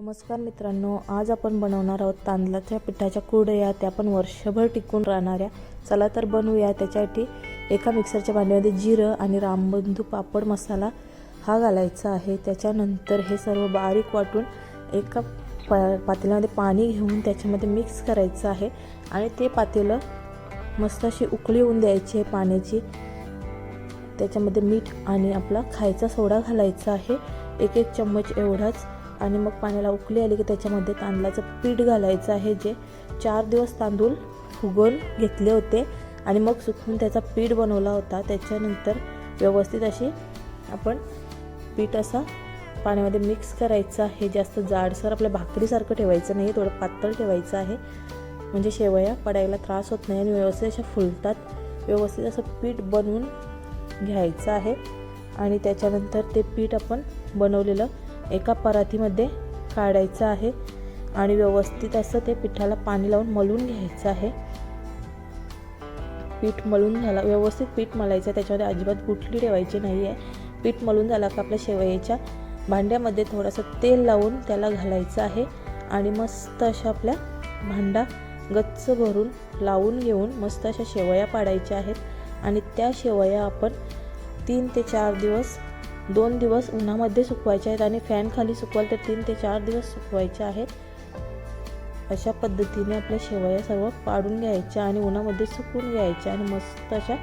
नमस्कार मित्रांनो आज आपण बनवणार आहोत तांदळाच्या पिठाच्या कुरडया. त्या पण वर्षभर टिकून राहणाऱ्या. चला तर बनवूया. त्याच्यासाठी एका मिक्सरच्या भांड्यामध्ये जिरं आणि रामबंधू पापड मसाला हा घालायचा आहे. त्याच्यानंतर हे सर्व बारीक वाटून एका पा पातेल्यामध्ये पाणी घेऊन त्याच्यामध्ये मिक्स करायचं आहे. आणि ते पातेलं मस्त अशी उकळी येऊन द्यायची आहे पाण्याची. त्याच्यामध्ये मीठ आणि आपला खायचा सोडा घालायचा आहे. एक एक चम्मच एवढाच. आणि मग पाण्याला उकळी आली की त्याच्यामध्ये तांदळाचं पीठ घालायचं आहे जे चार दिवस तांदूळ फुगवून घेतले होते. आणि मग सुकून त्याचा पीठ बनवला होता. त्याच्यानंतर व्यवस्थित अशी आपण पीठ असा पाण्यामध्ये मिक्स करायचं आहे. जास्त जाडसर आपल्या भाकरीसारखं ठेवायचं नाही. थोडं पातळ ठेवायचं आहे. म्हणजे शेवया पडायला त्रास होत नाही आणि व्यवस्थित अशा फुलतात. व्यवस्थित असं पीठ बनवून घ्यायचं आहे. आणि त्याच्यानंतर ते पीठ आपण बनवलेलं एका परातीमध्ये काढायचं आहे आणि व्यवस्थित असं ते पिठाला पाणी लावून मलून घ्यायचं आहे. पीठ मळून झाला व्यवस्थित पीठ मलायचं त्याच्यामध्ये अजिबात गुठली ठेवायची नाही आहे पीठ मळून झाला का आपल्या शेवयाच्या भांड्यामध्ये थोडंसं तेल लावून त्याला घालायचं आहे आणि मस्त अशा आपल्या भांडा गच्च भरून लावून घेऊन मस्त अशा शेवया पाडायच्या आहेत. आणि त्या शेवया आपण तीन ते चार दिवस दोन दिवस उन्हामध्ये सुकवायचे आहेत आणि फॅन खाली सुकवाल तर तीन ते चार दिवस सुकवायचे आहेत. अशा पद्धतीने आपल्या शेवया सर्व पाडून घ्यायच्या आणि उन्हामध्ये सुकून घ्यायच्या आणि मस्त अशा